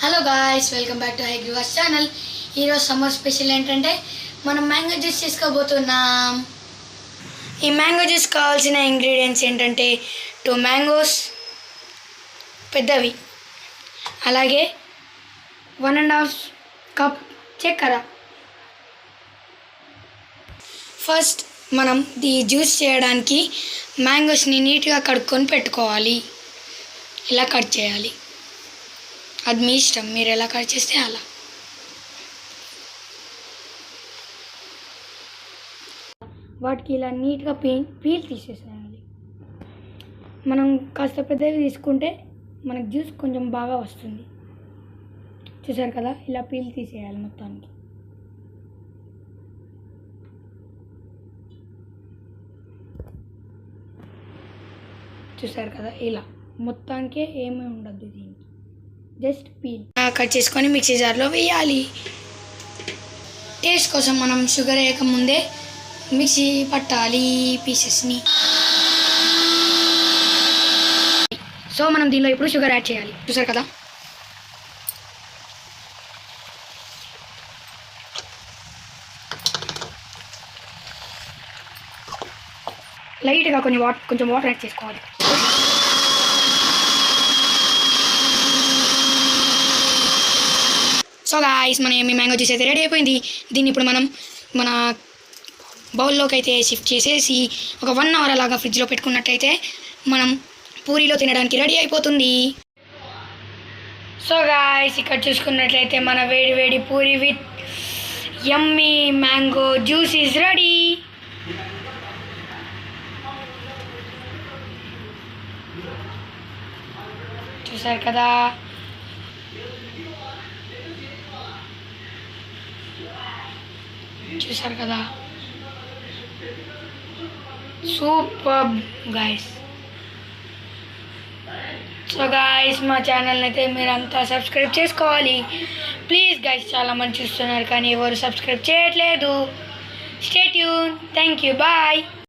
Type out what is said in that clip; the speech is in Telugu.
Hello boys welcome back to hi గ్రివాస్ channel ఈరోజు సమ్మర్ స్పెషల్ ఏంటంటే మనం మ్యాంగో జ్యూస్ చేసుకోబోతున్నాం. ఈ మ్యాంగో జ్యూస్ కావాల్సిన ఇంగ్రీడియంట్స్ ఏంటంటే టూ మ్యాంగోస్ పెద్దవి. అలాగే వన్ అండ్ హాఫ్ కప్ చక్కెర. ఫస్ట్ మనం ఈ జ్యూస్ చేయడానికి మ్యాంగోస్ని నీట్గా కడుక్కొని పెట్టుకోవాలి. ఇలా కట్ చేయాలి. అది మీ ఇష్టం. మీరు ఎలా కట్ చేస్తే అలా. వాటికి ఇలా నీట్గా పీ పీల్ తీసేసేయాలి మనం కాస్త పెద్దవి తీసుకుంటే మనకు జ్యూస్ కొంచెం బాగా వస్తుంది. చూసారు కదా? ఇలా పీల్ తీసేయాలి మొత్తానికి. చూసారు కదా? ఇలా. మొత్తానికే ఏమీ ఉండద్దు దీనికి. జస్ట్ పీల్ కట్ చేసుకొని మిక్సీ జార్లో వేయాలి. టేస్ట్ కోసం మనం షుగర్ వేయకముందే మిక్సీ పట్టాలి పీసెస్ని. సో మనం దీనిలో ఇప్పుడు షుగర్ యాడ్ చేయాలి. చూసారు కదా? లైట్గా కొన్ని వాటర్ కొంచెం వాటర్ యాడ్ చేసుకోవాలి. సో గాయస్ మన ఏమి మ్యాంగో జ్యూస్ అయితే రెడీ అయిపోయింది. దీన్ని ఇప్పుడు మనం మన బౌల్లోకి అయితే షిఫ్ట్ చేసేసి ఒక వన్ అవర్ అలాగా ఫ్రిడ్జ్లో పెట్టుకున్నట్టయితే మనం పూరీలో తినడానికి రెడీ అయిపోతుంది. సో గాయస్ ఇక్కడ చూసుకున్నట్లయితే మన వేడి వేడి puri with yummy mango juice is ready చూసారు కదా? చూసారు కదా. సూపర్ గాయస్ సో గాయస్ మా ఛానల్ అయితే మీరంతా సబ్స్క్రైబ్ చేసుకోవాలి. ప్లీజ్ గాయస్ చాలా మంది చూస్తున్నారు కానీ ఎవరు సబ్స్క్రైబ్ చేయట్లేదు. Stay tuned thank you bye.